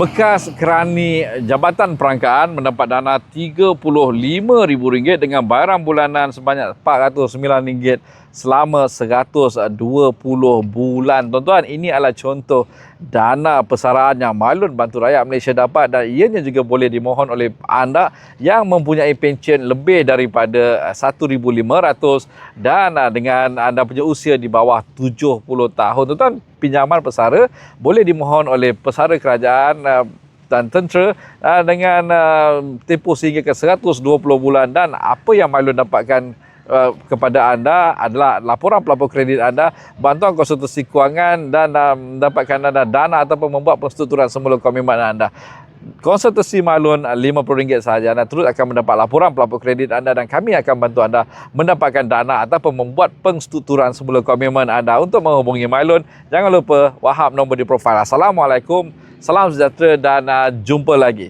Bekas kerani Jabatan Perangkaan mendapat dana RM35,000 dengan bayaran bulanan sebanyak RM409 selama 120 bulan. Tuan-tuan, ini adalah contoh dana persaraan yang Malun Bantu Rakyat Malaysia dapat dan ianya juga boleh dimohon oleh anda yang mempunyai pencen lebih daripada RM1,500 dan ah, dengan anda punya usia di bawah 70 tahun. Tuan-tuan, pinjaman pesara boleh dimohon oleh pesara kerajaan uh, dan tentera dengan tempoh sehingga ke 120 bulan dan apa yang Mailun dapatkan uh, kepada anda adalah laporan pelapor kredit anda, bantuan konsultasi kewangan dan uh, mendapatkan anda dana ataupun membuat persetuturan semula komitmen anda. Konsultasi Malun RM50 sahaja anda terus akan mendapat laporan pelapor kredit anda dan kami akan bantu anda mendapatkan dana ataupun membuat penstrukturan semula komitmen anda untuk menghubungi Malun. Jangan lupa wahap nombor di profil. Assalamualaikum, salam sejahtera dan uh, jumpa lagi.